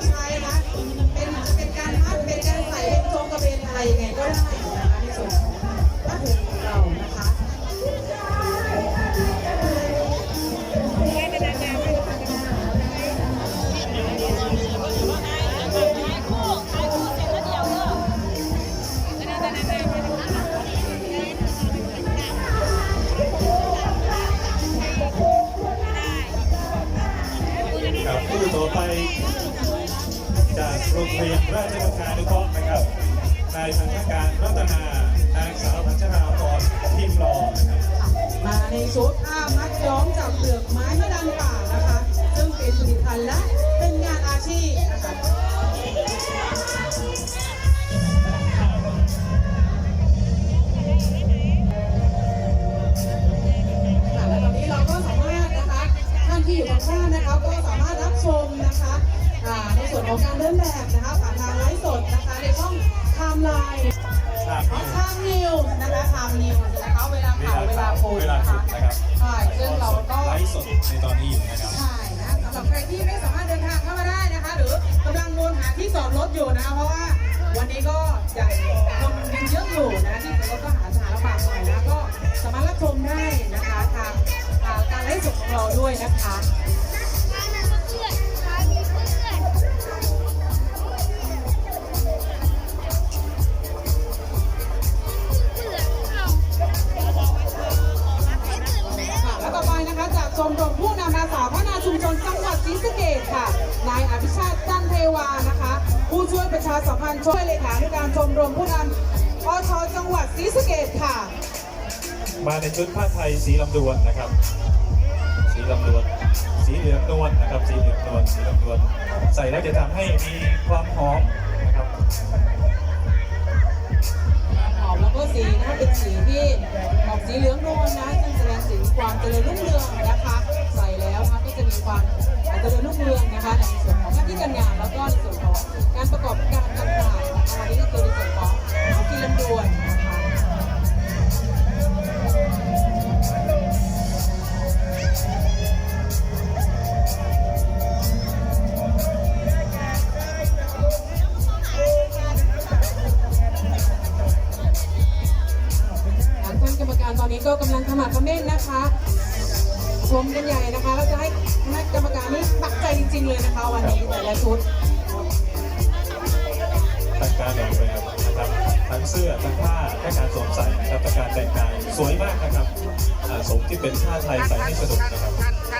Bye. เรียนราชบุคคานุเคราะห์นะครับ นายสังฆการรัตนานางสาวพัชราพรทิมรอนมาในชุดอ้ามัดย้อมจากเปลือกไม้มะดันป่านะคะ ซึ่งเป็นผลิตภัณฑ์และเท่านที่อยู่ทางบ้านนะคะก็สามารถรับชมนะคะอ่าในส่วนของการเดินแบบนะคะผ่านทางไลฟ์สดนะคะในช่องไทม์ไลน์ครับของไทม์นิวนะคะไทม์นิวนะคะเวลาข่าวเวลาโพสเวต์ลานะสุคะดนะครับใช่ซึ่งเราก็ไลฟ์สดในตอนนี้อยู่นะครับใช่นะสำหรับใครที่ไม่สามารถเดินทางเข้ามาได้นะคะ หรือกำลังมนหาที่จอดรถอยู่นะคะเพราะว่าวันนี้ก็ยังคนยังเยอะอยู่นะที่จอดรถก็หาสถานลำบากหน่อย เราด้วยนะคะค่ะและต่อไปนะคะจากชมรมผู้นำอาสาพัฒนาชุมชนจังหวัดศรีสะเกษค่ะ นายอภิชาติจันเทวานะคะ ผู้ช่วยประชาสัมพันธ์ช่วยเลขาธิการชมรมผู้นำอชจังหวัดศรีสะเกษค่ะ มาในชุดผ้าไทยสีลำดวนนะครับ สีลำดวนสีเหลืองนวลนะครับสีเหลืองนวลสีลำดวนใส่แล้วจะทำให้มีความหอมนะครับหอมแล้วก็สีนะคะเป็นสีที่ออกสีเหลืองนวลนะซึ่งแสดงถึงความเจริญรุ่งเรืองนะคะ ใส่แล้วนะคะก็จะมีความเจริญรุ่งเรืองนะคะในส่วนของหน้าที่การงานแล้วก็ในส่วนของการประกอบการต่างๆนะคะวันนี้ก็คือในส่วนของ นี้ก็กำลังขมักเขม้นนะคะชมกันใหญ่นะคะแล้วจะให้คณะกรรมการนี่ตักใจจริง ๆ เลยนะคะ วันนี้แต่ละชุดต่งการแบบแบบนะครับทั้งเสื้อทั้งผ้าแค่การสวมใส่นะครับแต่การแต่งกายสวยมากนะครับสมที่เป็นผ้าไทยใส่ให้สนุกนะครับ